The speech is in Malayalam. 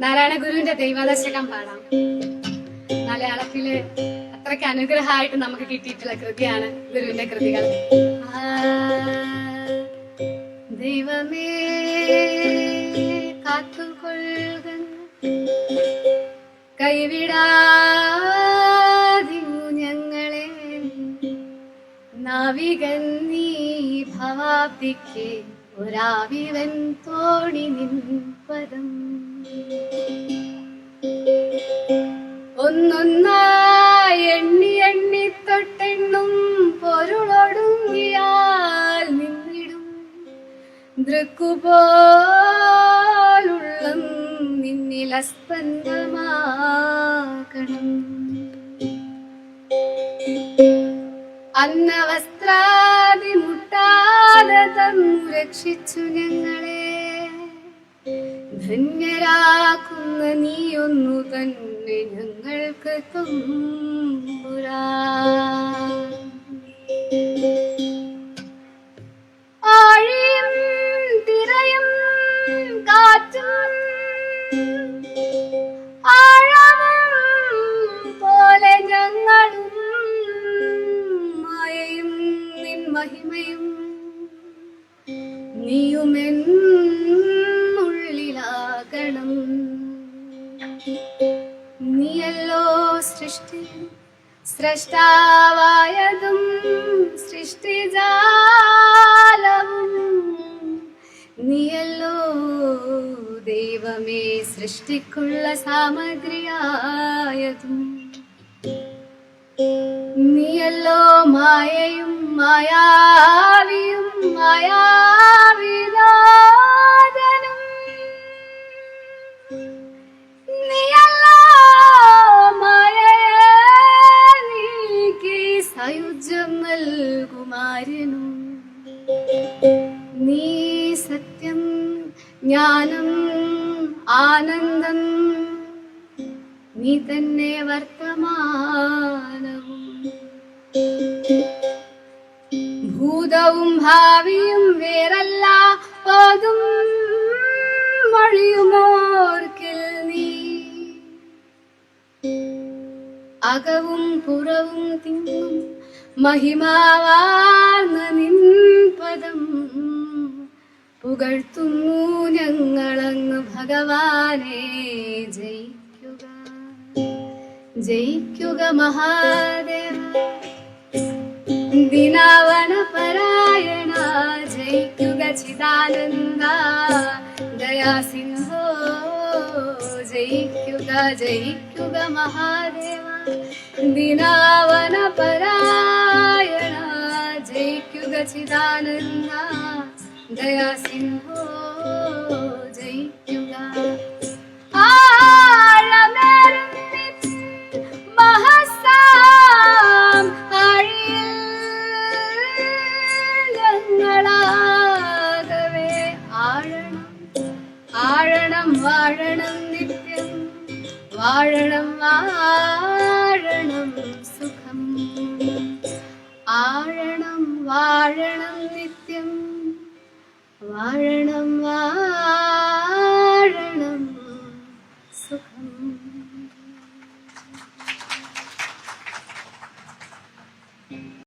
നാരായണ ഗുരുവിന്റെ ദൈവദശകം പാടാം. മലയാളത്തിൽ അത്രയ്ക്ക് അനുഗ്രഹമായിട്ട് നമുക്ക് കിട്ടിയിട്ടുള്ള കൃതിയാണ് ഗുരുവിന്റെ കൃതികൾ. ദൈവമേ കാത്തുകൊള്ളുക കൈവിടാതിങ്ങു ഞങ്ങളെ. നാവികൻ നീ ഭവാബ്ദിക്ക് ഒരാവിവൻ തോണി നിൻ പദം. ഒന്നൊന്നായി എണ്ണി എണ്ണി തൊട്ടെണ്ണും പൊരുളൊടുങ്ങിയാൽ നിന്നിടും. ദൃക്കുപോലുള്ളം അന്ന വസ്ത്രാതി മുട്ടാതെ തന്നു രക്ഷിച്ചു ഞങ്ങളെ. ധന്യരാക്കുന്ന നീയൊന്നു തന്നെ ഞങ്ങൾക്ക് തുമ്പുരാ സൃഷ്ടാവായതും സൃഷ്ടിജാലവും. നീയല്ലോ ദൈവമേ സൃഷ്ടിക്കുള്ള സാമഗ്രിയായതും. നീയല്ലോ മായയും മായാവിയും മായാവിനാദനും സത്യം ജ്ഞാനം ആനന്ദം. നീ തന്നെ വർത്തമാനവും. ഭൂതവും ഭാവിയും വേറല്ല പോതും മൊഴിയുമോർക്കിൽ നീ. അകവും പുറവും തിങ്ങും മഹിമാവാർന്ന നിൻ പദം. പുകഴ്ത്തുന്നു ഞങ്ങളങ്ങ് ഭഗവാനെ ജയിക്കുക ജയിക്കുക മഹാദേവ ദിനാവന പരായണ ജയിക്കുക ചിദാനന്ദ ദയാസിംഹോ ജയിക്കുക ജയിക്കുക മഹാദേവ ദിനാവന പരായണ ജയിക്കുക ചിദാനന്ദ ദയാസിംഹോ ജയിക്കുക ആഴമേറുന്നിൻ മഹസാം ഞങ്ങളാകവേ ആഴണം ആഴണം വാഴണം നിത്യം. വാഴണം വാഴണം സുഖം. ആഴണം വാഴണം നിത്യം. வாழணம் வாழணம் சுகம்.